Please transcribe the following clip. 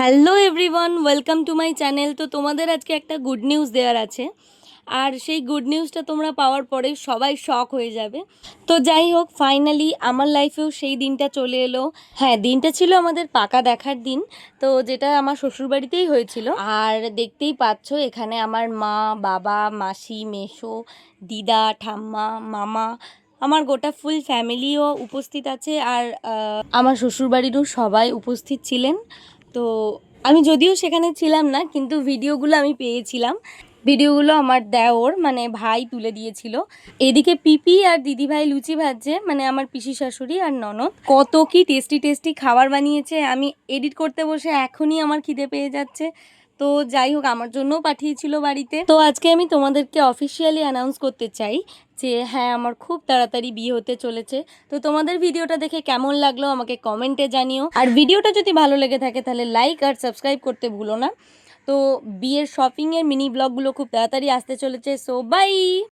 Hello everyone, welcome to my channel. তো তোমাদের আজকে একটা গুড নিউজ দেওয়ার আছে। আর সেই গুড নিউজটা তোমরা পাওয়ার পরে সবাই শক হয়ে যাবে। তো যাই হোক, ফাইনালি আমার লাইফেও সেই দিনটা চলে এলো। হ্যাঁ দিনটা ছিল আমাদের পাকা দেখার দিন। তো যেটা আমার শ্বশুরবাড়িতেই হয়েছিল। আর দেখতেই পাচ্ছ, এখানে আমার মা, বাবা, মাসি মেশো দিদা, ঠাম্মা, মামা, আমার গোটা ফুল ফ্যামিলিও উপস্থিত আছে। আর আমার শ্বশুরবাড়িরও সবাই উপস্থিত ছিলেন। তো আমি যদিও সেখানে ছিলাম না, কিন্তু ভিডিওগুলো আমি পেয়েছিলাম। ভিডিওগুলো আমার দেওর মানে ভাই তুলে দিয়েছিল। এদিকে পিপি আর দিদি ভাই লুচি ভাজছে মানে আমার পিসি শাশুড়ি আর ননদ। কত কি টেস্টি টেস্টি খাবার বানিয়েছে, আমি এডিট করতে বসে এখনই আমার খিদে পেয়ে যাচ্ছে। তো যাই হোক, আমার জন্যও পাঠিয়েছিল বাড়িতে। তো আজকে আমি তোমাদেরকে অফিসিয়ালি অ্যানাউন্স করতে চাই যে হ্যাঁ আমার খুব তাড়াতাড়ি বিয়ে হতে চলেছে। তো তোমাদের ভিডিওটা দেখে কেমন লাগল আমাকে কমেন্টে জানিও। আর ভিডিওটা যদি ভালো লেগে থাকে, তাহলে লাইক আর সাবস্ক্রাইব করতে ভুলো না। তো বিয়ের শপিংয়ের মিনি ব্লগগুলো খুব তাড়াতাড়ি আসতে চলেছে। So by